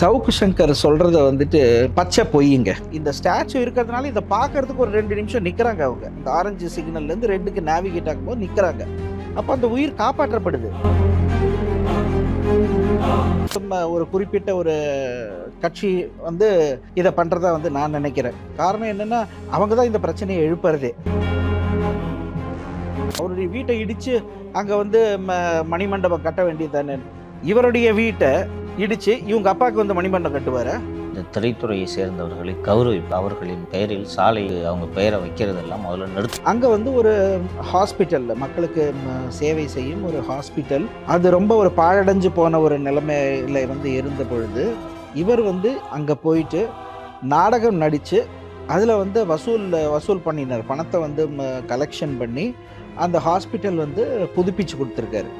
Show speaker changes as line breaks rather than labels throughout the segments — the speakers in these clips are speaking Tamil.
சவுக்கு சங்கர் சொல்கிறத வந்துட்டு பச்சை பொய்யுங்க இந்த ஸ்டாச்சு இருக்கிறதுனால இதை பார்க்கறதுக்கு ஒரு ரெண்டு நிமிஷம் நிற்கிறாங்க அவங்க. இந்த ஆரஞ்சு சிக்னல்லேருந்து ரெண்டுக்கு நேவிகேட் ஆகும்போது நிற்கிறாங்க அப்போ அந்த உயிர் காப்பாற்றப்படுது. சும்மா ஒரு குறிப்பிட்ட ஒரு கட்சி வந்து இதை பண்ணுறதா வந்து நான் நினைக்கிறேன். காரணம் என்னென்னா அவங்க தான் இந்த பிரச்சனையை எழுப்புறதே. அவருடைய வீட்டை இடித்து அங்கே வந்து ம- மணிமண்டபம் கட்ட வேண்டியது தானே. இவருடைய வீட்டை இடித்து இவங்க அப்பாவுக்கு வந்து மணிமண்டபம் கட்டுவார்?
இந்த திரைத்துறையை சேர்ந்தவர்களை கௌரவிப்பு அவர்களின் பெயரில் சாலை அவங்க பெயரை வைக்கிறதெல்லாம் முதல்ல நிறுத்த.
அங்கே வந்து ஒரு ஹாஸ்பிட்டலில் மக்களுக்கு சேவை செய்யும் ஒரு ஹாஸ்பிட்டல் அது ரொம்ப ஒரு பாழடைஞ்சு போன ஒரு நிலைமையில் வந்து இருந்த பொழுது இவர் வந்து அங்கே போயிட்டு நாடகம் நடித்து அதில் வந்து வசூல் வசூல் பண்ணினார். பணத்தை வந்து கலெக்ஷன் பண்ணி அந்த ஹாஸ்பிட்டல் வந்து புதுப்பிச்சு கொடுத்துருக்காரு.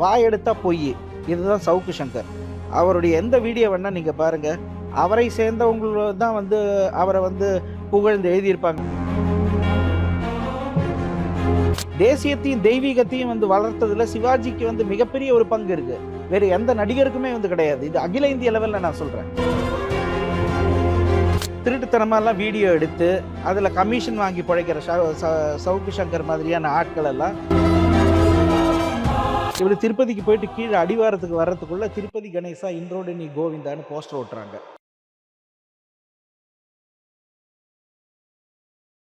வாயெடுத்தா பொய். இதுதான் சவுக்கு சங்கர். அவருடைய எந்த வீடியோ வேணால் நீங்கள் பாருங்கள் அவரை சேர்ந்தவங்கள தான் வந்து அவரை வந்து புகழ்ந்து எழுதியிருப்பாங்க. தேசியத்தையும் தெய்வீகத்தையும் வந்து வளர்த்ததுல சிவாஜிக்கு வந்து மிகப்பெரிய ஒரு பங்கு இருக்கு. வேறு எந்த நடிகருக்குமே வந்து கிடையாது. இது அகில இந்திய லெவலில் நான் சொல்கிறேன் திருட்டுத்தனமாலாம் வீடியோ எடுத்து அதில் கமிஷன் வாங்கி பிழைக்கிற ச- சவுக்கு சங்கர் மாதிரியான ஆட்கள் எல்லாம் இப்படி திருப்பதிக்கு போயிட்டு கீழே அடிவாரத்துக்கு வர்றதுக்குள்ள திருப்பதி கணேசா இன்றோடு நீ கோவிந்தான்னு போஸ்டர் ஓட்டுறாங்க.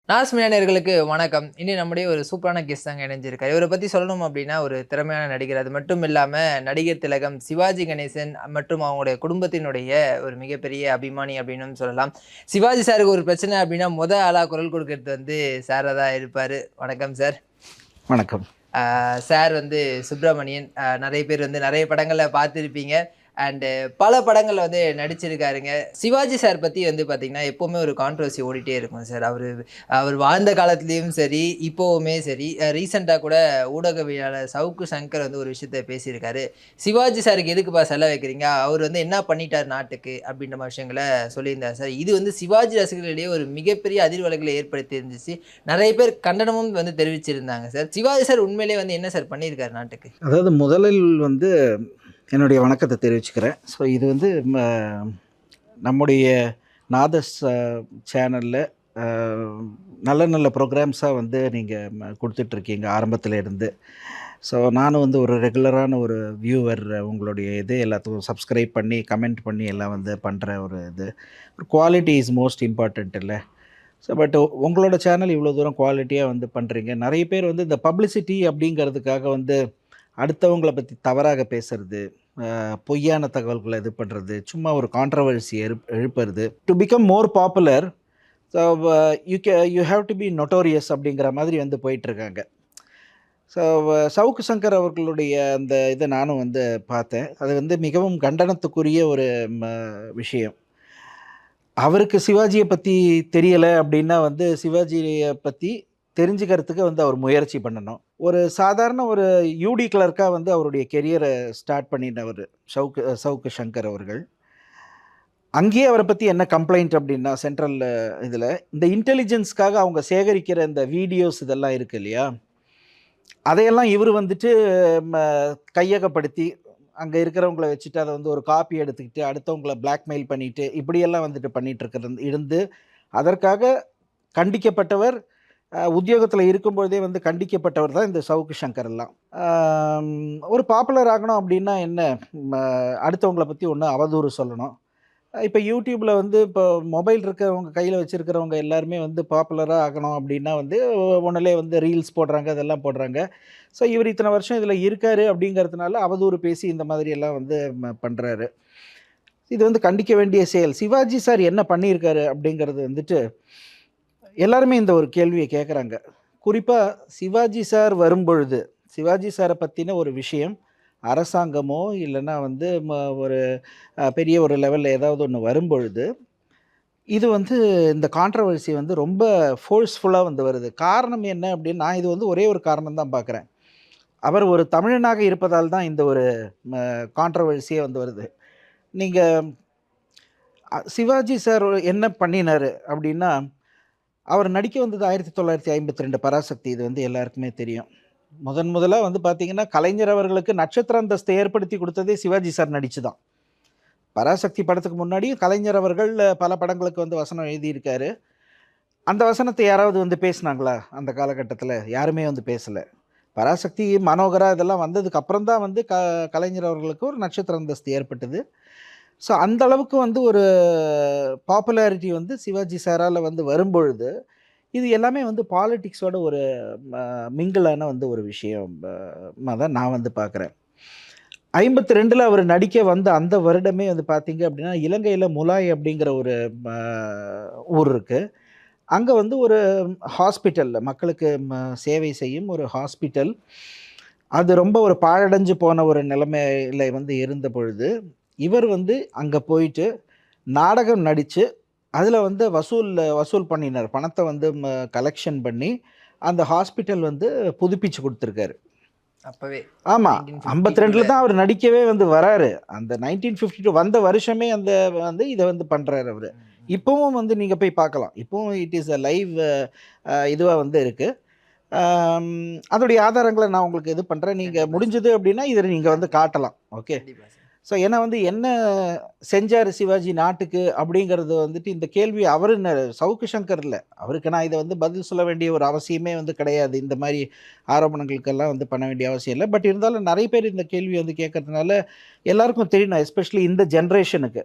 நாஸ்மியானியர்களுக்கு வணக்கம். இனி நம்முடைய ஒரு சூப்பரான கெஸ்ட் தாங்க இணைஞ்சிருக்காரு. இவரை பற்றி சொல்லணும் அப்படின்னா ஒரு திறமையான நடிகர். அது மட்டும் இல்லாமல் நடிகர் திலகம் சிவாஜி கணேசன் மற்றும் அவங்களுடைய குடும்பத்தினுடைய ஒரு மிகப்பெரிய அபிமானி அப்படின்னு சொல்லலாம். சிவாஜி சாருக்கு ஒரு பிரச்சனை அப்படின்னா முத ஆளாக குரல் கொடுக்கறது வந்து சாராக தான் இருப்பார். வணக்கம் சார்.
வணக்கம்.
சார் வந்து சுப்பிரமணியன் நிறைய பேர் வந்து நிறைய படங்களை பார்த்துருப்பீங்க. அண்டு பல படங்களில் வந்து நடிச்சிருக்காருங்க. சிவாஜி சார் பற்றி வந்து பார்த்திங்கன்னா எப்போவுமே ஒரு கான்ட்ரவர்சி ஓடிட்டே இருக்கும் சார். அவர் அவர் வாழ்ந்த காலத்துலேயும் சரி இப்போவுமே சரி ரீசெண்டாக கூட ஊடகவியலாளர் சவுக்கு சங்கர் வந்து ஒரு விஷயத்த பேசியிருக்காரு. சிவாஜி சாருக்கு எதுக்குப்பா செல்ல வைக்கிறீங்க? அவர் வந்து என்ன பண்ணிட்டார் நாட்டுக்கு? அப்படின்ற மாதிரி விஷயங்களை சொல்லியிருந்தார் சார். இது வந்து சிவாஜி ரசிகர்களிடையே ஒரு மிகப்பெரிய அதிர்வலைகளை ஏற்படுத்தி இருந்துச்சு நிறைய பேர் கண்டனமும் வந்து தெரிவிச்சிருந்தாங்க சார். சிவாஜி சார் உண்மையிலேயே வந்து என்ன சார் பண்ணியிருக்காரு நாட்டுக்கு?
அதாவது முதலில் வந்து என்னுடைய வணக்கத்தை தெரிவிச்சுக்கிறேன். ஸோ இது வந்து ம, நம்முடைய நாதஸ் சேனலில் நல்ல நல்ல ப்ரோக்ராம்ஸாக வந்து நீங்கள் கொடுத்துட்ருக்கீங்க ஆரம்பத்தில் இருந்து ஸோ நானும் வந்து ஒரு ரெகுலரான ஒரு வியூவர் உங்களுடைய இது எல்லாத்துக்கும் சப்ஸ்கிரைப் பண்ணி கமெண்ட் பண்ணி எல்லாம் வந்து பண்ணுற ஒரு இது. குவாலிட்டி இஸ் மோஸ்ட் இம்பார்ட்டண்ட் இல்லை. ஸோ பட் உங்களோட சேனல் இவ்வளோ தூரம் குவாலிட்டியாக வந்து பண்ணுறீங்க நிறைய பேர் வந்து இந்த பப்ளிசிட்டி அப்படிங்கிறதுக்காக வந்து அடுத்தவங்களை பற்றி தவறாக பேசுறது பொய்யான தகவல்களை இது பண்ணுறது சும்மா ஒரு controversy எழுப்புறது. To become more popular so you K you have to be notorious அப்படிங்கிற மாதிரி வந்து போயிட்டுருக்காங்க. ஸோ சவுக்கு சங்கர் அவர்களுடைய அந்த இதை நானும் வந்து பார்த்தேன். அது வந்து மிகவும் கண்டனத்துக்குரிய ஒரு ம, விஷயம். அவருக்கு சிவாஜியை பற்றி தெரியலை அப்படின்னா வந்து சிவாஜியை பற்றி தெரிஞ்சுக்கிறதுக்கு வந்து அவர் முயற்சி பண்ணணும். ஒரு சாதாரண ஒரு யூடி கிளர்க்காக வந்து அவருடைய கெரியரை ஸ்டார்ட் பண்ணினவர் சவுக்கு சவுக்கு சங்கர் அவர்கள். அங்கேயே அவரை பற்றி என்ன கம்ப்ளைண்ட் அப்படின்னா சென்ட்ரல் இதில் இந்த இன்டெலிஜென்ஸ்க்காக அவங்க சேகரிக்கிற இந்த வீடியோஸ் இதெல்லாம் இருக்கு இல்லையா? அதையெல்லாம் இவர் வந்துட்டு ம, கையகப்படுத்தி அங்கே இருக்கிறவங்கள வச்சுட்டு அதை வந்து ஒரு காப்பி எடுத்துக்கிட்டு அடுத்தவங்கள பிளாக்மெயில் பண்ணிட்டு இப்படியெல்லாம் வந்துட்டு பண்ணிகிட்டு இருக்கிறது இருந்து அதற்காக கண்டிக்கப்பட்டவர் உத்தியோகத்தில் இருக்கும்பொழுதே வந்து கண்டிக்கப்பட்டவர் தான் இந்த சவுக்கு சங்கர் எல்லாம். ஒரு பாப்புலர் ஆகணும் அப்படின்னா என்ன? அடுத்தவங்களை அடுத்தவங்கள பற்றி ஒன்று அவதூறு சொல்லணும். இப்போ யூடியூப்பில் வந்து இப்போ மொபைல் இருக்கிறவங்க கையில் வச்சுருக்கிறவங்க எல்லாருமே வந்து பாப்புலராக ஆகணும் அப்படின்னா வந்து ஒன்றிலே வந்து ரீல்ஸ் போடுறாங்க அதெல்லாம் போடுறாங்க. ஸோ இவர் இத்தனை வருஷம் இதில் இருக்கார் அப்படிங்கிறதுனால அவதூறு பேசி இந்த மாதிரி எல்லாம் வந்து பண்ணுறாரு இது வந்து கண்டிக்க வேண்டிய செயல். சிவாஜி சார் என்ன பண்ணியிருக்காரு அப்படிங்கிறது வந்துட்டு எல்லாருமே இந்த ஒரு கேள்வியை கேட்குறாங்க குறிப்பாக சிவாஜி சார் வரும்பொழுது சிவாஜி சாரை பற்றின ஒரு விஷயம் அரசாங்கமோ இல்லைன்னா வந்து ம- ஒரு பெரிய ஒரு லெவலில் ஏதாவது ஒன்று வரும்பொழுது இது வந்து இந்த கான்ட்ரவர்சி வந்து ரொம்ப ஃபோர்ஸ்ஃபுல்லாக வந்து வருது. காரணம் என்ன அப்படின்னு நான் இது வந்து ஒரே ஒரு காரணம் தான் பார்க்குறேன் அவர் ஒரு தமிழனாக இருப்பதால் தான் இந்த ஒரு கான்ட்ரவர்சியே வந்து வருது. நீங்கள் சிவாஜி சார் என்ன பண்ணினார் அப்படின்னா அவர் நடிக்க வந்தது ஆயிரத்தி தொள்ளாயிரத்தி ஐம்பத்தி ரெண்டு பராசக்தி. இது வந்து எல்லாருக்குமே தெரியும். முதன் முதலாக வந்து பார்த்தீங்கன்னா கலைஞர் அவர்களுக்கு நட்சத்திர அந்தஸ்தை ஏற்படுத்தி கொடுத்ததே சிவாஜி சார் நடித்து தான் பராசக்தி படத்துக்கு முன்னாடியும் கலைஞர் அவர்கள் பல படங்களுக்கு வந்து வசனம் எழுதியிருக்காரு. அந்த வசனத்தை யாராவது வந்து பேசுனாங்களா? அந்த காலகட்டத்தில் யாருமே வந்து பேசலை. பராசக்தி மனோகரா இதெல்லாம் வந்ததுக்கு அப்புறம் தான் வந்து க கலைஞர் அவர்களுக்கு ஒரு நட்சத்திர அந்தஸ்து ஏற்பட்டது. ஸோ அந்த அளவுக்கு வந்து ஒரு பாப்புலாரிட்டி வந்து சிவாஜி சாரால் வந்து வரும்பொழுது இது எல்லாமே வந்து பாலிட்டிக்ஸோட ஒரு மிங்கிளான வந்து ஒரு விஷயம் தான் நான் வந்து பார்க்குறேன் ஐம்பத்தி ரெண்டில் அவர் நடிக்க வந்த அந்த வருடமே வந்து பார்த்தீங்க அப்படின்னா இலங்கையில் முலாய் அப்படிங்கிற ஒரு ஊர் இருக்குது அங்கே வந்து ஒரு ஹாஸ்பிட்டலில் மக்களுக்கு ம- சேவை செய்யும் ஒரு ஹாஸ்பிட்டல் அது ரொம்ப ஒரு பாழடைஞ்சு போன ஒரு நிலைமையில வந்து இருந்த பொழுது இவர் வந்து அங்கே போயிட்டு நாடகம் நடித்து அதில் வந்து வசூல் வசூல் பண்ணினார். பணத்தை வந்து கலெக்ஷன் பண்ணி அந்த ஹாஸ்பிட்டல் வந்து புதுப்பிச்சு கொடுத்துருக்காரு.
அப்பவே.
ஆமாம்
1952
ஐம்பத்தி ரெண்டில் தான் அவர் நடிக்கவே வந்து வராரு. அந்த நைன்டீன் ஃபிஃப்டி டூ வந்த வருஷமே அந்த வந்து இதை வந்து பண்ணுறாரு அவர். இப்போவும் வந்து நீங்கள் போய் பார்க்கலாம். இப்போவும் இட் இஸ் அ லைவ் இதுவாக வந்து இருக்குது அதோடைய ஆதாரங்களை நான் உங்களுக்கு இது பண்ணுறேன் நீங்கள். முடிஞ்சது அப்படின்னா இதை நீங்கள் வந்து காட்டலாம். ஓகே? ஸோ ஏன்னா வந்து என்ன செஞ்சார் சிவாஜி நாட்டுக்கு அப்படிங்கிறது வந்துட்டு இந்த கேள்வி அவர் சவுக்கு சங்கர் இல்லை. அவருக்கு நான் இதை வந்து பதில் சொல்ல வேண்டிய ஒரு அவசியமே வந்து கிடையாது. இந்த மாதிரி ஆரோபணங்களுக்கெல்லாம் வந்து பண்ண வேண்டிய அவசியம் இல்லை. பட் இருந்தாலும் நிறைய பேர் இந்த கேள்வி வந்து கேட்கறதுனால எல்லாருக்கும் தெரியணும் எஸ்பெஷலி இந்த ஜென்ரேஷனுக்கு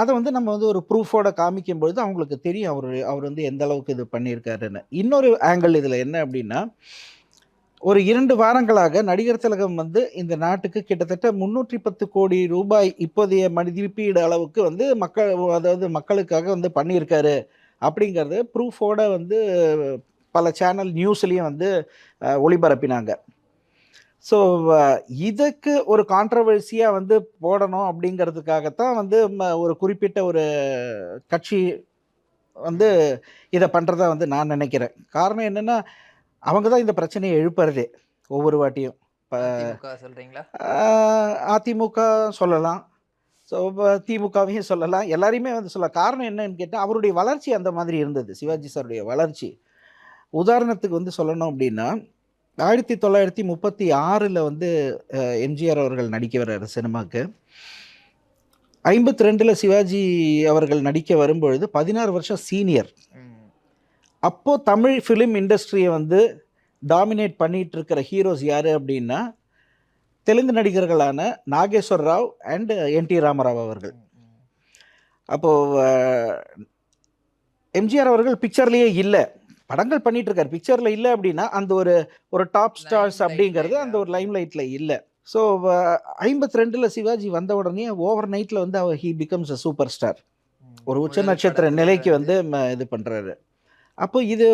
அதை வந்து நம்ம வந்து ஒரு ப்ரூஃபோட காமிக்கும்பொழுது அவங்களுக்கு தெரியும் அவர் அவர் வந்து எந்த அளவுக்கு இது பண்ணியிருக்காருன்னு. இன்னொரு ஆங்கிள் இதில் என்ன அப்படின்னா ஒரு இரண்டு வாரங்களாக நடிகர் திலகம் வந்து இந்த நாட்டுக்கு கிட்டத்தட்ட முந்நூற்றி பத்து கோடி ரூபாய் இப்போதைய மதிப்பீடு அளவுக்கு வந்து மக்கள் அதாவது மக்களுக்காக வந்து பண்ணியிருக்காரு. அப்படிங்கிறது ப்ரூஃபோட வந்து பல சேனல் நியூஸ்லேயும் வந்து ஒளிபரப்பினாங்க. ஸோ இதுக்கு ஒரு கான்ட்ரவர்சியாக வந்து போடணும் அப்படிங்கிறதுக்காகத்தான் வந்து ம- ஒரு குறிப்பிட்ட ஒரு கட்சி வந்து இதை பண்ணுறதா வந்து நான் நினைக்கிறேன். காரணம் என்னென்னா அவங்க தான் இந்த பிரச்சனையை எழுப்புறதே ஒவ்வொரு வாட்டியும்.
சொல்றீங்களா?
ஆஹ் அதிமுக சொல்லலாம். ஸோ திமுகவையும் சொல்லலாம். எல்லாரையுமே வந்து சொல்லலாம். காரணம் என்னன்னு கேட்டால் அவருடைய வளர்ச்சி அந்த மாதிரி இருந்தது. சிவாஜி சாருடைய வளர்ச்சி. உதாரணத்துக்கு வந்து சொல்லணும் அப்படின்னா ஆயிரத்தி தொள்ளாயிரத்தி முப்பத்தி ஆறில் வந்து எம்ஜிஆர் அவர்கள் நடிக்க வர்றாரு சினிமாக்கு. ஐம்பத்தி ரெண்டில் சிவாஜி அவர்கள் நடிக்க வரும்பொழுது பதினாறு வருஷம் சீனியர். அப்போது தமிழ் ஃபிலிம் இண்டஸ்ட்ரியை வந்து டாமினேட் பண்ணிட்டு இருக்கிற ஹீரோஸ் யார் அப்படின்னா Telugu நடிகர்களான Nageswara Rao and N T Rama Rao அவர்கள். அப்போது எம்ஜிஆர் அவர்கள் பிக்சர்லேயே இல்லை. படங்கள் பண்ணிட்டு இருக்காரு பிக்சரில் இல்லை அப்படின்னா அந்த ஒரு ஒரு டாப் ஸ்டார்ஸ் அப்படிங்கிறது அந்த ஒரு லைம் லைட்டில் இல்லை. ஸோ ஐம்பத்தி ரெண்டில் சிவாஜி வந்த உடனே ஓவர் நைட்டில் வந்து அவர் he becomes a super star. ஒரு உச்ச நட்சத்திர நிலைக்கு வந்து இது பண்ணுறாரு அப்போ இது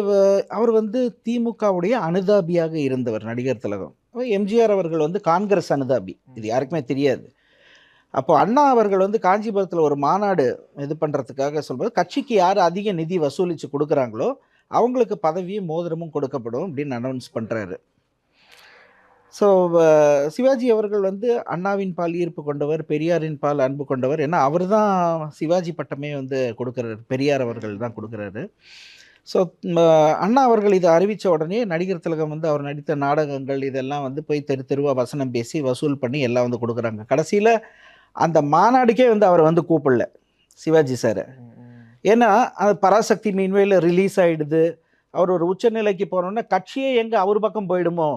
அவர் வந்து திமுகவுடைய அனுதாபியாக இருந்தவர் நடிகர் திலகம். அப்ப எம்ஜிஆர் அவர்கள் வந்து காங்கிரஸ் அனுதாபி. இது யாருக்குமே தெரியாது. அப்போ அண்ணா அவர்கள் வந்து காஞ்சிபுரத்தில் ஒரு மாநாடு இது பண்ணுறதுக்காக சொல்லும்போது கட்சிக்கு யார் அதிக நிதி வசூலித்து கொடுக்குறாங்களோ அவங்களுக்கு பதவியும் மோதிரமும் கொடுக்கப்படும் அப்படின்னு அனௌன்ஸ் பண்ணுறாரு ஸோ சிவாஜி அவர்கள் வந்து அண்ணாவின் பால் ஈர்ப்பு கொண்டவர் பெரியாரின் பால் அன்பு கொண்டவர் ஏன்னா அவர் தான் சிவாஜி பட்டமே வந்து கொடுக்குறாரு பெரியார் அவர்கள் தான் கொடுக்குறாரு. ஸோ அண்ணா அவர்கள் இதை அறிவித்த உடனே நடிகர் திலகம் வந்து அவர் நடித்த நாடகங்கள் இதெல்லாம் வந்து போய் தெரு தெருவாக வசனம் பேசி வசூல் பண்ணி எல்லாம் வந்து கொடுக்குறாங்க. கடைசியில் அந்த மாநாடுக்கே வந்து அவர் வந்து கூப்பிடல சிவாஜி சார். ஏன்னா அது பராசக்தி மீன்வேல ரிலீஸ் ஆகிடுது அவர் ஒரு உச்சநிலைக்கு போனோன்னா கட்சியே எங்கே அவர் பக்கம் போயிடுமோ?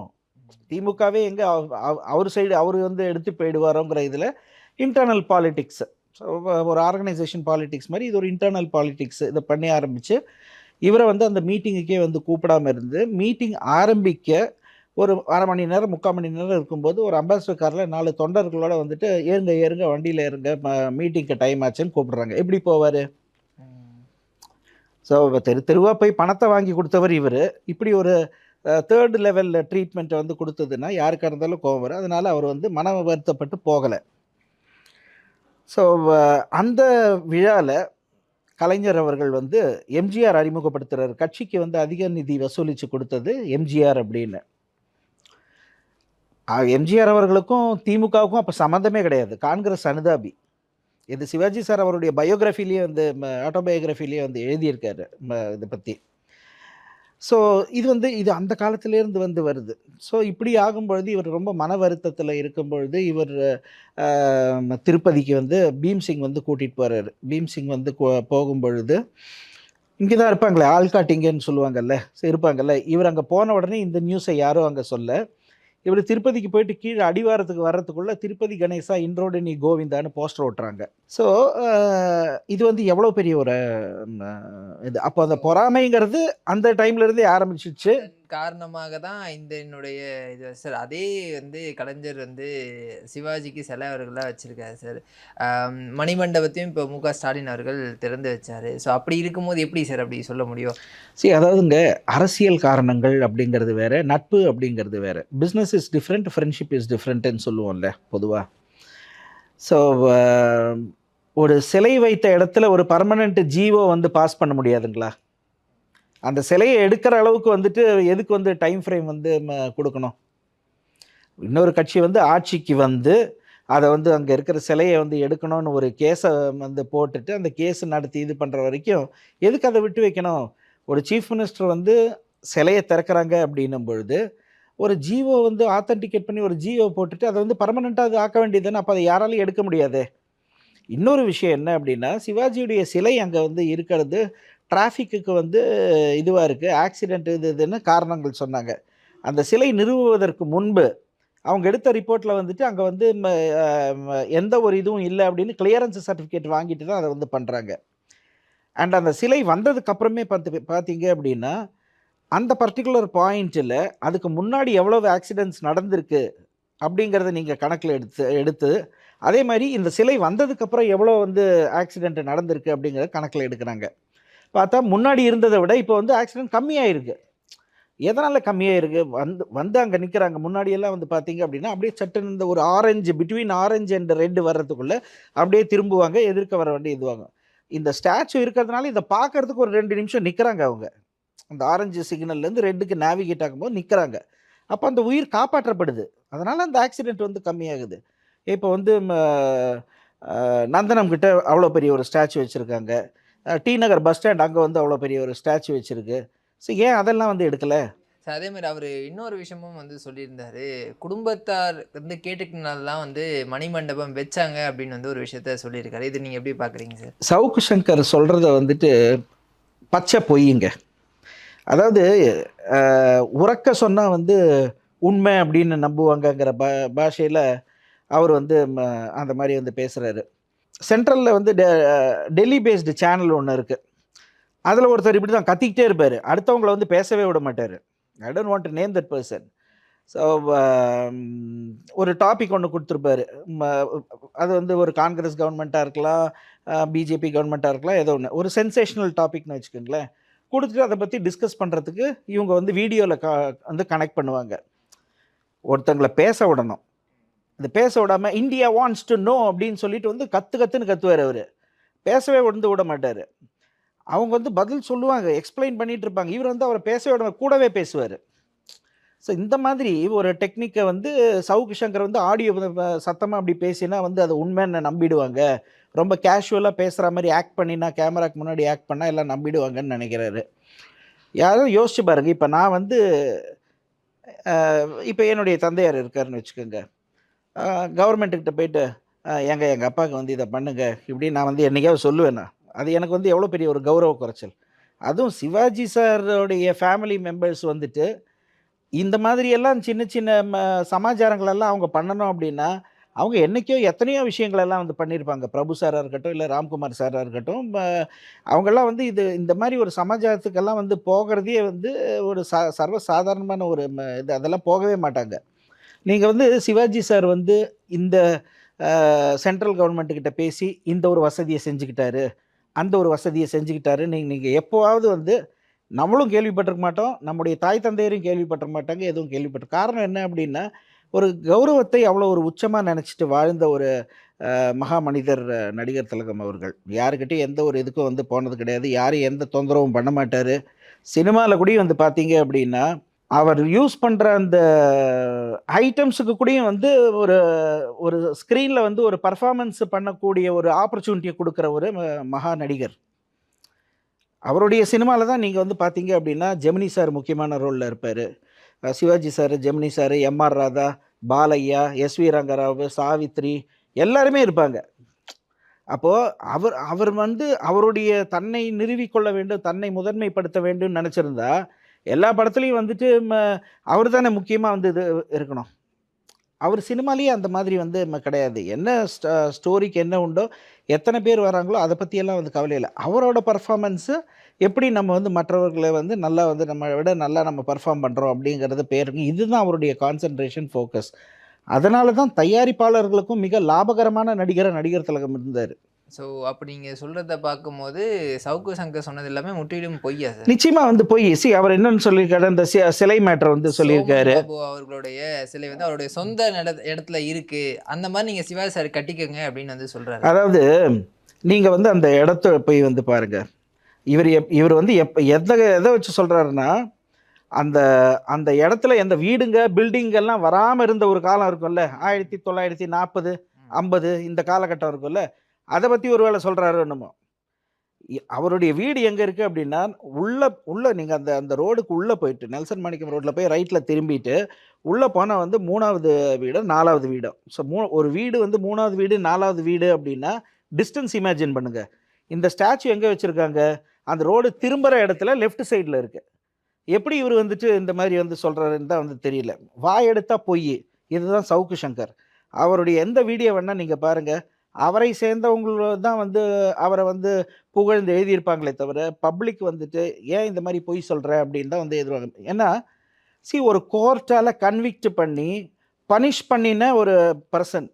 திமுகவே எங்கே அவர் சைடு அவர் வந்து எடுத்து போயிடுவாரோங்கிற இதில் இன்டர்னல் பாலிட்டிக்ஸ் ஒரு ஆர்கனைசேஷன் பாலிட்டிக்ஸ் மாதிரி இது ஒரு இன்டர்னல் பாலிடிக்ஸ் இதை பண்ணி ஆரம்பித்து இவரை வந்து அந்த மீட்டிங்குக்கே வந்து கூப்பிடாம இருந்து மீட்டிங் ஆரம்பிக்க ஒரு அரை மணி நேரம் முக்கால் மணி நேரம் இருக்கும்போது ஒரு அம்பாசிடர் காரில் நாலு தொண்டர்களோட வந்துட்டு ஏறுங்க ஏறுங்க வண்டியில் ஏறுங்க மீட்டிங்க்கு டைம் ஆச்சுன்னு கூப்பிடுறாங்க. எப்படி போவார்? ஸோ தெரு தெருவாக போய் பணத்தை வாங்கி கொடுத்தவர் இவர். இப்படி ஒரு தேர்டு லெவலில் ட்ரீட்மெண்ட்டை வந்து கொடுத்ததுன்னா யாருக்காக இருந்தாலும் கோவம் வரும். அதனால் அவர் வந்து மன வருத்தப்பட்டு போகலை ஸோ அந்த விழாவில் கலைஞர் அவர்கள் வந்து எம்ஜிஆர் அறிமுகப்படுத்துகிறார் கட்சிக்கு வந்து அதிக நிதி வசூலித்து கொடுத்தது எம்ஜிஆர் அப்படின்னு. எம்ஜிஆர் அவர்களுக்கும் திமுகவுக்கும் அப்போ சம்மந்தமே கிடையாது. காங்கிரஸ் அனுதாபி. இது சிவாஜி சார் அவருடைய பயோகிராஃபிலேயே வந்து ஆட்டோபயோகிராஃபிலேயே வந்து எழுதியிருக்காரு இதை பற்றி ஸோ இது வந்து இது அந்த காலத்திலேருந்து வந்து வருது. ஸோ இப்படி ஆகும்பொழுது இவர் ரொம்ப மன வருத்தத்தில் இருக்கும் பொழுது இவர் திருப்பதிக்கு வந்து பீம்சிங் வந்து கூட்டிகிட்டு போகிறாரு பீம்சிங் வந்து கோ- இங்கே தான் இருப்பாங்களே ஆள்காட்டிங்கன்னு சொல்லுவாங்கல்ல இருப்பாங்கல்ல இவர் அங்கே போன உடனே இந்த நியூஸை யாரும் அங்கே சொல்ல இவர் திருப்பதிக்கு போயிட்டு கீழே அடிவாரத்துக்கு வர்றதுக்குள்ள திருப்பதி கணேசா இன்றோடு நீ கோவிந்தான்னு போஸ்டர் ஓட்டுறாங்க. ஸோ இது வந்து எவ்வளோ பெரிய ஒரு இது. அப்போ அந்த பொறாமைங்கிறது அந்த டைம்ல இருந்தே ஆரம்பிச்சிச்சு.
காரணமாக தான் இந்த என்னுடைய இது சார். அதே வந்து கலைஞர் வந்து சிவாஜிக்கு சில அவர்களாக வச்சுருக்காரு சார். மணிமண்டபத்தையும் இப்போ மு க ஸ்டாலின் அவர்கள் திறந்து வச்சார். ஸோ அப்படி இருக்கும்போது எப்படி சார் அப்படி சொல்ல முடியும்?
சரி அதாவதுங்க அரசியல் காரணங்கள் அப்படிங்கிறது வேற நட்பு அப்படிங்கிறது வேறு. Business is different friendship is டிஃப்ரெண்ட்டுன்னு சொல்லுவோம்ல பொதுவாக ஸோ ஒரு சிலை வைத்த இடத்துல ஒரு பர்மனெண்ட் ஜீவோ வந்து பாஸ் பண்ண முடியாதுங்களா? அந்த சிலையை எடுக்கிற அளவுக்கு வந்துட்டு எதுக்கு வந்து டைம் ஃப்ரேம் வந்து கொடுக்கணும்? இன்னொரு கட்சி வந்து ஆட்சிக்கு வந்து அதை வந்து அங்கே இருக்கிற சிலையை வந்து எடுக்கணும்னு ஒரு கேஸை வந்து போட்டுட்டு அந்த கேஸ் நடத்தி இது பண்ணுற வரைக்கும் எதுக்கு அதை விட்டு வைக்கணும்? ஒரு சீஃப் மினிஸ்டர் வந்து சிலையை திறக்கிறாங்க அப்படின்னும் பொழுது ஒரு ஜியோ வந்து ஆத்தன்டிகேட் பண்ணி ஒரு ஜியோ போட்டுட்டு அதை வந்து பர்மனெண்ட்டாக அது ஆக்க வேண்டியதுன்னு அப்போ அதை யாராலையும் எடுக்க முடியாது? இன்னொரு விஷயம் என்ன அப்படின்னா சிவாஜியுடைய சிலை அங்கே வந்து இருக்கிறது டிராஃபிக்குக்கு வந்து இதுவாக இருக்குது ஆக்சிடெண்ட் இது இதுன்னு காரணங்கள் சொன்னாங்க. அந்த சிலை நிறுவுவதற்கு முன்பு அவங்க எடுத்த ரிப்போர்ட்டில் வந்துட்டு அங்கே வந்து எந்த ஒரு இதுவும் இல்லை அப்படின்னு கிளியரன்ஸ் சர்டிஃபிகேட் வாங்கிட்டு தான் அதை வந்து பண்ணுறாங்க அண்ட் அந்த சிலை வந்ததுக்கு அப்புறமே பார்த்து பார்த்தீங்க அப்படின்னா அந்த பர்டிகுலர் பாயிண்ட்டில் அதுக்கு முன்னாடி எவ்வளவு ஆக்சிடென்ட்ஸ் நடந்திருக்கு அப்படிங்கிறத நீங்கள் கணக்கில் எடுத்து எடுத்து அதே மாதிரி இந்த சிலை வந்ததுக்கப்புறம் எவ்வளோ வந்து ஆக்சிடென்ட் நடந்திருக்கு அப்படிங்கிறத கணக்கில் எடுக்கிறாங்க. பார்த்தா முன்னாடி இருந்ததை விட இப்போ வந்து ஆக்சிடென்ட் கம்மியாயிருக்கு. எதனால் கம்மியாயிருக்கு? வந்து வந்து அங்கே நிற்கிறாங்க முன்னாடியெல்லாம் வந்து பார்த்தீங்க அப்படின்னா அப்படியே சட்டுன்னு இந்த ஒரு orange between orange and red வர்றதுக்குள்ளே அப்படியே திரும்புவாங்க எதிர்க்க வர வேண்டிய இதுவாங்க. இந்த ஸ்டாச்சு இருக்கிறதுனால இதை பார்க்கறதுக்கு ஒரு ரெண்டு நிமிஷம் நிற்கிறாங்க அவங்க. அந்த ஆரஞ்சு சிக்னல்லேருந்து ரெட்டுக்கு நேவிகேட் ஆகும்போது நிற்கிறாங்க அப்போ அந்த உயிர் காப்பாற்றப்படுது. அதனால் அந்த ஆக்சிடெண்ட் வந்து கம்மியாகுது. இப்போ வந்து ம, நந்தனம் கிட்ட அவ்வளோ பெரிய ஒரு ஸ்டாச்சு வச்சுருக்காங்க. டி நகர் பஸ் ஸ்டாண்ட் அங்கே வந்து அவ்வளோ பெரிய ஒரு ஸ்டாச்சு வச்சுருக்கு. ஸோ ஏன் அதெல்லாம் வந்து எடுக்கலை?
சார் அதே மாதிரி அவர் இன்னொரு விஷயமும் வந்து சொல்லியிருந்தாரு. குடும்பத்தார் வந்து கேட்டுக்கினால தான் வந்து மணிமண்டபம் வச்சாங்க அப்படின்னு வந்து ஒரு விஷயத்த சொல்லியிருக்காரு. இது நீங்கள் எப்படி பார்க்குறீங்க சார்
சவுக்கு சங்கர் சொல்கிறத வந்துட்டு பச்சை பொய்யுங்க அதாவது உறக்க சொன்னால் வந்து உண்மை அப்படின்னு நம்புவாங்கங்கிற பா பாஷையில் அவர் வந்து அந்த மாதிரி வந்து பேசுகிறாரு சென்ட்ரலில் வந்து டெ- டெல்லி பேஸ்டு சேனல் ஒன்று இருக்குது அதில் ஒருத்தர் இப்படி தான் கத்திக்கிட்டே இருப்பார். அடுத்தவங்கள வந்து பேசவே விட மாட்டார். I don't want to name that person so ஒரு டாபிக் ஒன்று கொடுத்துருப்பாரு. ம, அது வந்து ஒரு காங்கிரஸ் கவர்மெண்ட்டாக இருக்கலாம் பிஜேபி கவர்மெண்ட்டாக இருக்கலாம் ஏதோ ஒன்று ஒரு சென்சேஷனல் டாபிக்னு வச்சுக்கோங்களேன். கொடுத்துட்டு அதை பற்றி டிஸ்கஸ் பண்ணுறதுக்கு இவங்க வந்து வீடியோவில் க வந்து கனெக்ட் பண்ணுவாங்க. ஒருத்தங்களை பேச விடணும். இது பேச விடாமல் இந்தியா வாண்ட்ஸ் டு நோ அப்படின்னு சொல்லிட்டு வந்து கத்து கத்துன்னு கத்துவார் அவர். பேசவே வந்து விட மாட்டார். அவங்க வந்து பதில் சொல்லுவாங்க எக்ஸ்பிளைன் பண்ணிட்டு இருப்பாங்க. இவர் வந்து அவரை பேசவே விட கூடவே பேசுவார். ஸோ இந்த மாதிரி ஒரு டெக்னிக்கை வந்து சவுக்கு சங்கர் வந்து ஆடியோ சத்தமாக அப்படி பேசினா வந்து அதை உண்மைன்னு நம்பிடுவாங்க. ரொம்ப கேஷுவலாக பேசுகிற மாதிரி ஆக்ட் பண்ணினா கேமராக்கு முன்னாடி ஆக்ட் பண்ணால் எல்லாம் நம்பிடுவாங்கன்னு நினைக்கிறாரு. யாரும் யோசிச்சு பாருங்க. இப்போ நான் வந்து இப்போ என்னுடைய தந்தையார் இருக்காருன்னு வச்சுக்கோங்க. கவர்மெண்ட்டுக்கிட்ட போயிட்டு எங்க ஏங்க எங்கள் அப்பாவுக்கு வந்து இதை பண்ணுங்க. இப்படி நான் வந்து என்னைக்காவது சொல்லுவேன்னா அது எனக்கு வந்து எவ்வளோ பெரிய ஒரு கௌரவ குறைச்சல். அதுவும் சிவாஜி சாரோடைய ஃபேமிலி மெம்பர்ஸ் வந்துட்டு இந்த மாதிரியெல்லாம் சின்ன சின்ன ம, சமாச்சாரங்களெல்லாம் அவங்க பண்ணணும் அப்படின்னா அவங்க என்றைக்கோ எத்தனையோ விஷயங்களெல்லாம் வந்து பண்ணியிருப்பாங்க. பிரபு சாராக இருக்கட்டும் இல்லை ராம்குமார் சாராக இருக்கட்டும் அவங்கெல்லாம் வந்து இது இந்த மாதிரி ஒரு சமாச்சாரத்துக்கெல்லாம் வந்து போகிறதே வந்து ஒரு ச சர்வ சாதாரணமான ஒரு ம, இது அதெல்லாம் போகவே மாட்டாங்க. நீங்கள் வந்து சிவாஜி சார் வந்து இந்த சென்ட்ரல் கவர்மெண்ட்டுக்கிட்ட பேசி இந்த ஒரு வசதியை செஞ்சுக்கிட்டாரு அந்த ஒரு வசதியை செஞ்சுக்கிட்டாரு. நீங்கள் நீங்கள் எப்போவாவது வந்து நம்மளும் கேள்விப்பட்டிருக்க மாட்டோம் நம்முடைய தாய் தந்தையரும் கேள்விப்பட்டிருக்க மாட்டாங்க எதுவும் கேள்விப்பட்ட காரணம் என்ன அப்படின்னா ஒரு கௌரவத்தை அவ்வளோ ஒரு உச்சமாக நினச்சிட்டு வாழ்ந்த ஒரு மகா மனிதர் நடிகர் திலகம் அவர்கள். யாருக்கிட்டையும் எந்த ஒரு இதுக்கும் வந்து போனது கிடையாது. யாரும் எந்த தொந்தரவும் பண்ண மாட்டார். சினிமாவில் கூட வந்து பார்த்தீங்க அப்படின்னா அவர் யூஸ் பண்ணுற அந்த ஐட்டம்ஸுக்கு கூடயும் வந்து ஒரு ஒரு ஸ்க்ரீனில் வந்து ஒரு பர்ஃபார்மன்ஸ் பண்ணக்கூடிய ஒரு ஆப்பர்ச்சுனிட்டியை கொடுக்குற ஒரு மகா நடிகர். அவருடைய சினிமாவில் தான் நீங்கள் வந்து பார்த்தீங்க அப்படின்னா ஜெமினி சார் முக்கியமான ரோலில் இருப்பார். Sivaji sir Gemini sir MR Radha Balaiah S V Ranga Rao Savitri எல்லாருமே இருப்பாங்க. அப்போது அவர் அவர் வந்து அவருடைய தன்னை நிறுவிக்கொள்ள வேண்டும் தன்னை முதன்மைப்படுத்த வேண்டும் நினச்சிருந்தா எல்லா படத்துலையும் வந்துட்டு அவர் தானே முக்கியமாக வந்து இது இருக்கணும். அவர் சினிமாலேயே அந்த மாதிரி வந்து கிடையாது. என்ன ஸ்டோ ஸ்டோரிக்கு என்ன உண்டோ எத்தனை பேர் வராங்களோ அதை பற்றியெல்லாம் வந்து கவலை இல்லை. அவரோட பர்ஃபாமன்ஸு எப்படி நம்ம வந்து மற்றவர்களை வந்து நல்லா வந்து நம்ம விட நல்லா நம்ம பர்ஃபார்ம் பண்ணுறோம் அப்படிங்கிறது பேருக்கு இதுதான் அவருடைய கான்சென்ட்ரேஷன் ஃபோக்கஸ் அதனால தான் தயாரிப்பாளர்களுக்கும் மிக லாபகரமான நடிகராக நடிகர் திலகம் இருந்தார்.
ஸோ அப்படி நீங்கள் சொல்கிறத பார்க்கும்போது சவுக்கு சங்கர் சொன்னது எல்லாமே முற்றிலும் பொய்யா சார்.
நிச்சயமா வந்து போய். சி அவர் என்னன்னு சொல்லியிருக்காரு இந்த சி- சிலை மேட்டர் வந்து சொல்லியிருக்காரு.
அவர்களுடைய சிலை வந்து அவருடைய சொந்த நில- இடத்துல இருக்கு. அந்த மாதிரி நீங்க சிவாஜி சார் கட்டிக்கங்க அப்படின்னு வந்து சொல்றாரு.
அதாவது நீங்கள் வந்து அந்த இடத்த போய் வந்து பாருங்க. இவர் எப் இவர் வந்து எப்போ எதை எதை வச்சு சொல்கிறாருன்னா அந்த அந்த இடத்துல எந்த வீடுங்க பில்டிங் எல்லாம் வராமல் இருந்த ஒரு காலம் இருக்கும்ல. ஆயிரத்தி தொள்ளாயிரத்தி நாற்பது ஐம்பது இந்த காலகட்டம் இருக்கும்ல. அதை பற்றி ஒரு வேளை சொல்கிறாரு என்னமோ. அவருடைய வீடு எங்கே இருக்குது அப்படின்னா உள்ள உள்ள நீங்கள் அந்த அந்த ரோடுக்கு உள்ளே போயிட்டு நெல்சன் மாணிக்கம் ரோட்டில் போய் ரைட்டில் திரும்பிட்டு உள்ளே போனால் வந்து மூணாவது வீடு நாலாவது வீடும் ஸோ மூ ஒரு வீடு வந்து மூணாவது வீடு நாலாவது வீடு அப்படின்னா டிஸ்டன்ஸ் இமேஜின் பண்ணுங்கள் இந்த ஸ்டாச்சு எங்கே வச்சுருக்காங்க? அந்த ரோடு திரும்புகிற இடத்துல லெஃப்ட் சைடில் இருக்குது எப்படி இவர் வந்துட்டு இந்த மாதிரி வந்து சொல்கிறாருன்னு தான் வந்து தெரியல. வாய் எடுத்தால் பொய். இதுதான் சவுக்கு சங்கர். அவருடைய எந்த வீடியோ வேணால் நீங்கள் பாருங்கள் அவரை சேர்ந்தவங்கள தான் வந்து அவரை வந்து புகழ்ந்து எழுதியிருப்பாங்களே தவிர பப்ளிக் வந்துட்டு ஏன் இந்த மாதிரி பொய் சொல்கிற அப்படின்னு தான் வந்து எதிர்வாங்க ஏன்னா சி ஒரு கோர்ட்டால் கன்விக்ட் பண்ணி பனிஷ் பண்ணின ஒரு பர்சன்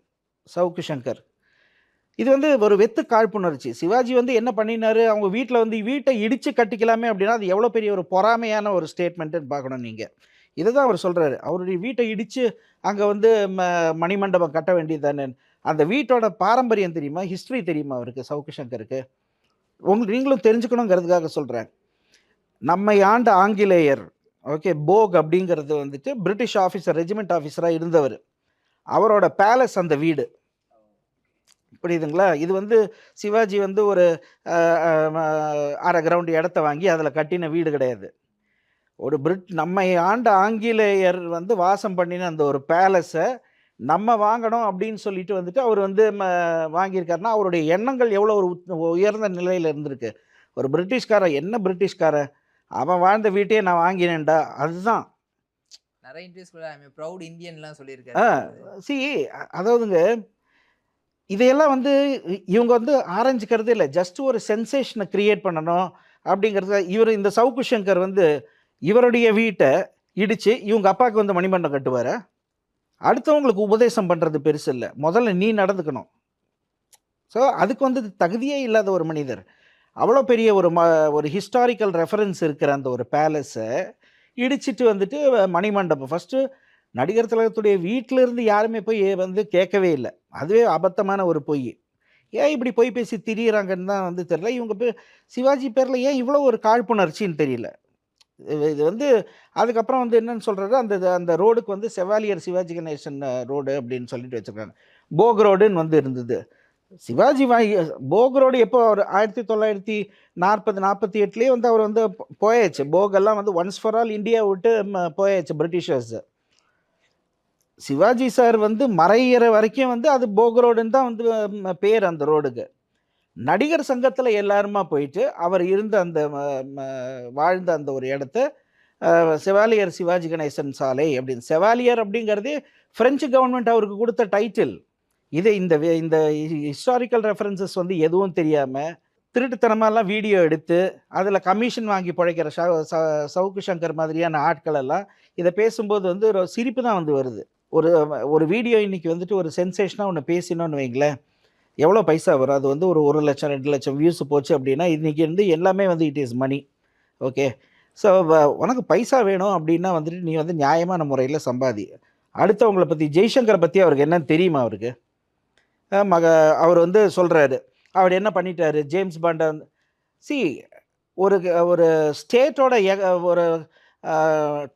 சவுக்கு சங்கர். இது வந்து ஒரு வெத்து காழ்ப்புணர்ச்சி. சிவாஜி வந்து என்ன பண்ணினாரு? அவங்க வீட்டில் வந்து வீட்டை இடித்து கட்டிக்கலாமே அப்படின்னா அது எவ்வளோ பெரிய ஒரு பொறாமையான ஒரு ஸ்டேட்மெண்ட்டுன்னு பார்க்கணும் நீங்கள் இதை தான் அவர் சொல்கிறாரு அவருடைய வீட்டை இடித்து அங்கே வந்து ம மணிமண்டபம் கட்ட வேண்டியது தானே அந்த வீட்டோட பாரம்பரியம் தெரியுமா? ஹிஸ்ட்ரி தெரியுமா அவருக்கு சவுக்கு சங்கருக்கு? உங்களுக்கு நீங்களும் தெரிஞ்சுக்கணுங்கிறதுக்காக சொல்கிறேன் நம்மை ஆண்ட ஆங்கிலேயர் ஓகே போக் அப்படிங்கிறது வந்துட்டு பிரிட்டிஷ் ஆஃபீஸர் ரெஜிமெண்ட் ஆஃபீஸராக இருந்தவர். அவரோட பேலஸ் அந்த வீடு. புரியுதுங்களா? இது வந்து சிவாஜி வந்து ஒரு அரை கிரவுண்டு இடத்த வாங்கி அதில் கட்டின வீடு கிடையாது. ஒரு பிரிட் நம்மை ஆண்ட ஆங்கிலேயர் வந்து வாசம் பண்ணின அந்த ஒரு பேலஸை நம்ம வாங்கணும் அப்படின்னு சொல்லிட்டு வந்துட்டு அவர் வந்து வாங்கியிருக்காருன்னா அவருடைய எண்ணங்கள் எவ்வளோ ஒரு உயர்ந்த நிலையில் இருந்திருக்கு. ஒரு பிரிட்டிஷ்காரன் என்ன பிரிட்டிஷ்காரன்? அவன் வாழ்ந்த வீட்டையே நான் வாங்கினேன்டா. அதுதான்.
நிறைய இன்டர்வியூஸ்ல ஐ ப்ரௌட் இந்தியன்லாம் சொல்லியிருக்காரு.
சி அதாவதுங்க இதையெல்லாம் வந்து இவங்க வந்து ஆரஞ்சிக்கிறது இல்லை. ஜஸ்ட் ஒரு சென்சேஷனை கிரியேட் பண்ணணும் அப்படிங்கிறது இவர் இந்த சவுக்கு சங்கர் வந்து இவருடைய வீட்டை இடித்து இவங்க அப்பாவுக்கு வந்து மணிமண்டபம் கட்டுவார்? அடுத்தவங்களுக்கு உபதேசம் பண்ணுறது பெருசு இல்லை. முதல்ல நீ நடந்துக்கணும். ஸோ அதுக்கு வந்து தகுதியே இல்லாத ஒரு மனிதர். அவ்வளோ பெரிய ஒரு ம ஒரு ஹிஸ்டாரிக்கல் ரெஃபரன்ஸ் இருக்கிற அந்த ஒரு பேலஸை இடிச்சிட்டு வந்துட்டு மணிமண்டபம். ஃபஸ்ட்டு நடிகர் திலகத்துடைய வீட்டிலேருந்து யாருமே போய் வந்து கேட்கவே இல்லை. அதுவே அபத்தமான ஒரு பொய். ஏன் இப்படி பொய் பேசி திரியிறாங்கன்னு தான் வந்து தெரியல. இவங்க பேர் சிவாஜி பேரில் ஏன் இவ்வளோ ஒரு காழ்ப்புணர்ச்சின்னு தெரியல. இது- வந்து அதுக்கப்புறம் வந்து என்னன்னு சொல்கிறது அந்த அந்த ரோடுக்கு வந்து செவாலியர் சிவாஜி கணேசன் ரோடு அப்படின்னு சொல்லிட்டு வச்சுருக்காங்க. போக் ரோடுன்னு வந்து இருந்தது. சிவாஜி வாங்கி போக் ரோடு எப்போ அவர் ஆயிரத்தி தொள்ளாயிரத்தி நாற்பது நாற்பத்தி எட்டுலேயே வந்து அவர் வந்து போயாச்சு. போகெல்லாம் வந்து ஒன்ஸ் ஃபார் ஆல் இந்தியா விட்டு போயாச்சு பிரிட்டிஷர்ஸ். சிவாஜி சார் வந்து மறையிற வரைக்கும் வந்து அது போக் ரோடுன்னு தான் வந்து பேர் அந்த ரோடுக்கு. நடிகர் சங்கத்தில் எல்லாருமா போயிட்டு அவர் இருந்த அந்த வாழ்ந்த அந்த ஒரு இடத்த செவாலியர் சிவாஜி கணேசன் சாலை அப்படின்னு. செவாலியர் அப்படிங்கிறதே ஃப்ரெஞ்சு கவர்மெண்ட் அவருக்கு கொடுத்த டைட்டில் இது இந்த வே- இந்த ஹிஸ்டாரிக்கல் ரெஃபரன்சஸ் வந்து எதுவும் தெரியாமல் திருட்டுத்தனமாலாம் வீடியோ எடுத்து அதில் கமிஷன் வாங்கி பிழைக்கிற ச- ச- சவுக்கு சங்கர் மாதிரியான ஆட்கள் எல்லாம் இதை பேசும்போது வந்து ஒரு சிரிப்பு தான் வந்து வருது. ஒரு ஒரு வீடியோ இன்றைக்கி வந்துட்டு ஒரு சென்சேஷனாக ஒன்று பேசினோன்னு வைங்களேன். எவ்வளோ பைசா வரும்? அது வந்து ஒரு ஒரு லட்சம் ரெண்டு லட்சம் வியூஸ் போச்சு அப்படின்னா இன்றைக்கி வந்து எல்லாமே வந்து it is money okay so உனக்கு பைசா வேணும் அப்படின்னா வந்துட்டு நீ வந்து நியாயமான முறையில் சம்பாதி. அடுத்தவங்களை பற்றி ஜெய்சங்கரை பற்றி அவருக்கு என்னன்னு தெரியுமா அவருக்கு? மக அவர் வந்து சொல்கிறாரு அவர் என்ன பண்ணிட்டாரு? ஜேம்ஸ் பாண்டை சி ஒரு ஒரு ஸ்டேட்டோட ஒரு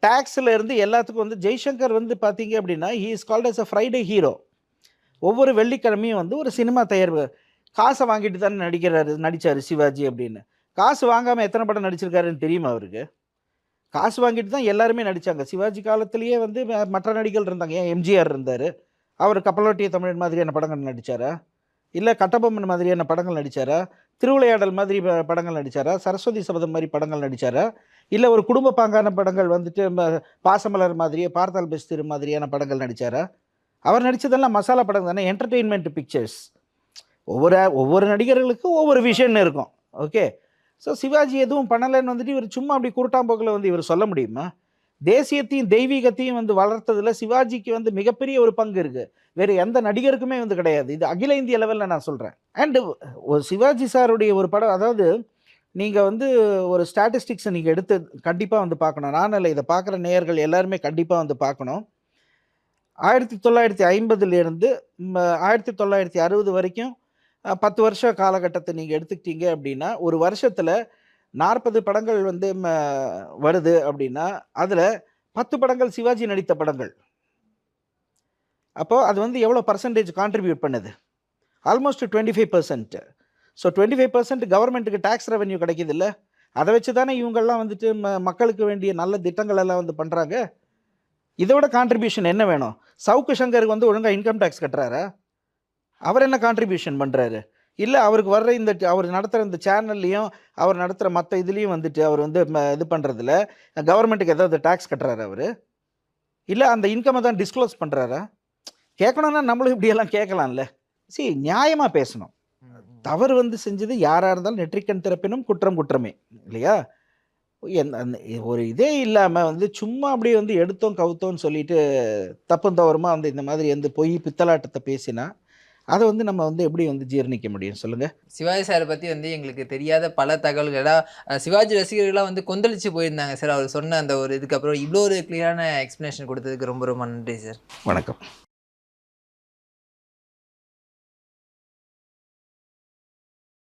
டேக்ஸில் இருந்து எல்லாத்துக்கும் வந்து ஜெய்சங்கர் வந்து பார்த்தீங்க அப்படின்னா he is called as a Friday hero ஒவ்வொரு வெள்ளிக்கிழமையும் வந்து ஒரு சினிமா தயாரிப்பு. காசை வாங்கிட்டு தானே நடிக்கிறாரு நடித்தார் சிவாஜி அப்படின்னு. காசு வாங்காமல் எத்தனை படம் நடிச்சிருக்காருன்னு தெரியுமா அவருக்கு? காசு வாங்கிட்டு தான் எல்லாருமே நடித்தாங்க சிவாஜி காலத்திலேயே வந்து மற்ற நடிகர்கள் இருந்தாங்க. ஏன் எம்ஜிஆர் இருந்தார்? அவர் கப்பலோட்டிய தமிழன் மாதிரியான படங்கள் நடித்தாரா இல்லை கட்டபொம்மன் மாதிரியான படங்கள் நடித்தாரா திருவிளையாடல் மாதிரி படங்கள் நடித்தாரா சரஸ்வதி சபதம் மாதிரி படங்கள் நடித்தாரா இல்லை ஒரு குடும்ப பாங்கான படங்கள் வந்துட்டு பாசமலர் மாதிரியே பார்த்தால் பெஸ்திரு மாதிரியான படங்கள் நடித்தாரா அவர் நடித்ததெல்லாம் மசாலா படம் தானே என்டர்டெயின்மெண்ட் பிக்சர்ஸ் ஒவ்வொரு ஒவ்வொரு நடிகர்களுக்கும் ஒவ்வொரு விஷயம்னு இருக்கும். ஓகே ஸோ சிவாஜி எதுவும் பண்ணலைன்னு வந்துட்டு இவர் சும்மா அப்படி குருட்டாம்போக்கில் வந்து இவர் சொல்ல முடியுமா? தேசியத்தையும் தெய்வீகத்தையும் வந்து வளர்த்ததில் சிவாஜிக்கு வந்து மிகப்பெரிய ஒரு பங்கு இருக்குது வேறு எந்த நடிகருக்குமே வந்து கிடையாது. இது அகில இந்திய லெவலில் நான் சொல்கிறேன் அண்டு ஒரு சிவாஜி சாருடைய ஒரு படம் அதாவது நீங்கள் வந்து ஒரு ஸ்டாட்டிஸ்டிக்ஸை நீங்கள் எடுத்து கண்டிப்பாக வந்து பார்க்கணும். நான் இல்லை இதை பார்க்குற நேயர்கள் எல்லாருமே கண்டிப்பாக வந்து பார்க்கணும். ஆயிரத்தி தொள்ளாயிரத்தி ஐம்பதுலேருந்து ஆயிரத்தி தொள்ளாயிரத்தி அறுபது வரைக்கும் பத்து வருஷ காலகட்டத்தை நீங்கள் எடுத்துக்கிட்டீங்க அப்படின்னா ஒரு வருஷத்தில் நாற்பது படங்கள் வந்து ம, வருது அப்படின்னா அதில் பத்து படங்கள் சிவாஜி நடித்த படங்கள். அப்போது அது வந்து எவ்வளோ பர்சன்டேஜ் கான்ட்ரிபியூட் பண்ணுது? Almost twenty five percent so twenty five percent கவர்மெண்ட்டுக்கு டேக்ஸ் ரெவென்யூ கிடைக்குது இல்லை அதை வச்சு தானே இவங்கெல்லாம் வந்துட்டு ம மக்களுக்கு வேண்டிய நல்ல திட்டங்கள் எல்லாம் வந்து பண்ணுறாங்க இதோட கான்ட்ரிபியூஷன் என்ன வேணும்? சவுக்கு சங்கருக்கு வந்து ஒழுங்காக இன்கம் டேக்ஸ் கட்டுறாரா? அவர் என்ன கான்ட்ரிபியூஷன் பண்ணுறாரு இல்லை அவருக்கு வர்ற இந்த அவர் நடத்துகிற இந்த சேனல்லையும் அவர் நடத்துகிற மற்ற இதுலேயும் வந்துட்டு அவர் வந்து இது பண்ணுறதுல கவர்மெண்ட்டுக்கு ஏதாவது டேக்ஸ் கட்டுறாரு அவர்? இல்லை அந்த இன்கம்மை தான் டிஸ்க்ளோஸ் பண்ணுறாரா கேட்கணுன்னா நம்மளும் இப்படியெல்லாம் கேட்கலாம்ல. சி நியாயமாக பேசணும். தவறு வந்து செஞ்சது யாராக இருந்தாலும் நெற்றிக்கண் திறப்பினும் குற்றம் குற்றமே இல்லையா? ஒரு இதே இல்லாமல் வந்து சும்மா அப்படியே வந்து எடுத்தோம் கவுத்தோம்னு சொல்லிட்டு தப்பும் தவறுமா வந்து இந்த மாதிரி வந்து பொய் பித்தலாட்டத்தை பேசினா அதை வந்து நம்ம வந்து எப்படி வந்து ஜீரணிக்க முடியும்? சொல்லுங்கள்
சிவாஜி சாரை பற்றி வந்து எங்களுக்கு தெரியாத பல தகவல்களாக சிவாஜி ரசிகர்கள்லாம் வந்து கொந்தளிச்சு போயிருந்தாங்க சார். அவர் சொன்ன அந்த ஒரு இதுக்கப்புறம் இவ்வளோ ஒரு கிளியரான எக்ஸ்ப்ளனேஷன் கொடுத்ததுக்கு ரொம்ப ரொம்ப நன்றி சார்.
வணக்கம்.